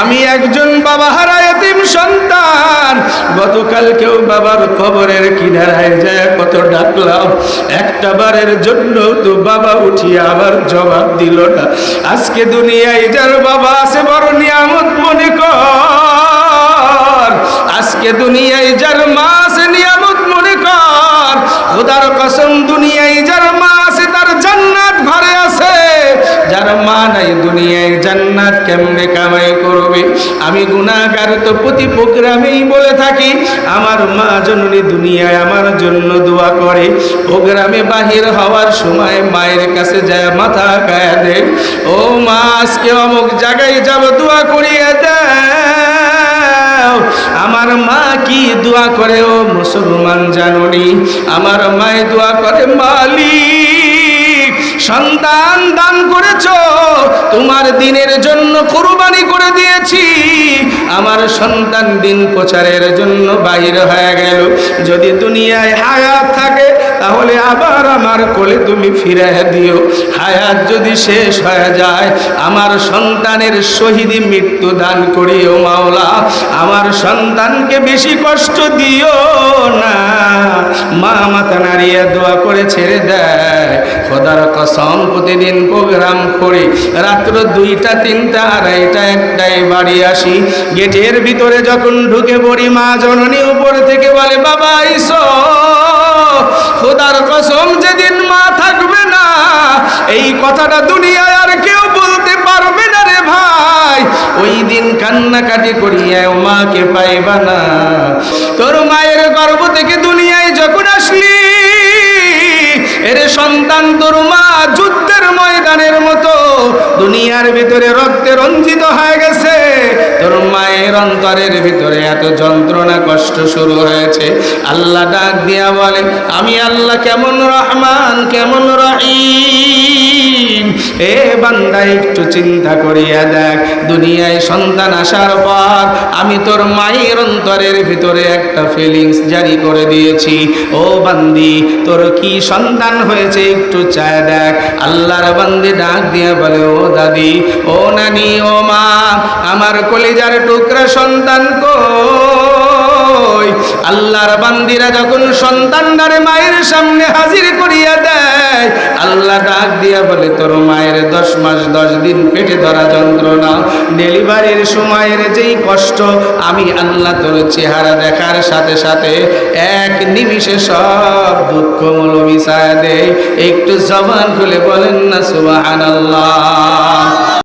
আমি একজন বাবা হারা এতিম সন্তান। গতকাল কেউ বাবার কবরের কিনারায় যায় কত ডাকলাম। একটা বারের জন্য তো বাবা উঠিয়ে আবার জবাব দিল না। আজকে দুনিয়ায় যার বাবা আছে বড় নিয়ামত মনে কর। আজকে দুনিয়ায় যার মা আছে নিয়ামত মনে কর। খোদার কসম দুনিয়ায় মা বলে থাকি, আমার মা দুনিয়ায় আমার জন্য করে। প্রোগ্রামে বাহির হওয়ার সময় মায়ের কাছে যায়, মাথা গায়ে ও মা অমুক জায়গায় যাব, দোয়া করিয়ে আমার মা কি দোয়া করে ও মুসলমান জানুনি? আমার মায়ে দোয়া করে, মালিক। সন্তান দান করেছ, তোমার দিনের জন্য কোরবানি করে দিয়েছি। আমার সন্তান দিন প্রচারের জন্য বাইর হয়ে গেল। যদি দুনিয়ায় হায়াত থাকে, তাহলে আবার আমার কোলে তুমি ফিরে দিও। হায়াত যদি শেষ হয়ে যায়, আমার সন্তানের শহীদি মৃত্যু দান করিও মাওলা। আমার সন্তানকে বেশি কষ্ট দিও না। মা মাথা নাড়িয়ে দোয়া করে ছেড়ে দেয়। খোদার কসম প্রতিদিন প্রোগ্রাম করে। রাত্র দুইটা, তিনটা, আড়াইটা একটাই বাড়ি আসি। গেটের ভিতরে যখন ঢুকে পড়ি, মা জননী উপর থেকে বলে, বাবা আইসো খোদার কসম যেদিন মা থাকবে না, এই কথাটা দুনিয়ায় আর কেউ বলতে পারবে না রে ভাই। ওই দিন কান্নাকাটি করিয়া মাকে পাইবা না। তোর মায়ের গর্ভ থেকে দুনিয়ার ভিতরে রক্তে রঞ্জিত হয়ে গেছে। তোর মায়ের অন্তরের ভিতরে এত যন্ত্রণা, কষ্ট শুরু হয়েছে। আল্লাহ ডাক দিয়া বলে, আমি আল্লাহ কেমন রহমান, কেমন রহিম? এ বান্দা, একটু চিন্তা করিয়া দেখ। দুনিয়ায় সন্তান আসার পর আমি তোর মায়ের অন্তরের ভিতরে একটা ফিলিংস জারি করে দিয়েছি। ও বান্দি, তোর কি সন্তান হয়েছে একটু চায় দেখ। আল্লাহর বান্দি ডাক দিয়া বলে, ও দাদি, ও নানি, ও মা, আমার কলিজার টুকরা সন্তান কই? আল্লাহর বান্দিরা যখন সন্তানটারে মায়ের সামনে হাজির করিয়া দেয়, আল্লাহ ডাক দিয়া বলে, তোর মায়ের দশ মাস দশ দিন পেটে ধরা যন্ত্রণা। ডেলিভারির সময়ের যেই কষ্ট, আমি আল্লাহ তোর চেহারা দেখার সাথে সাথে এক নিমিষে সব দুঃখ মূল মিশায় দেয় একটু জবান খুলে বলেন না সুবাহ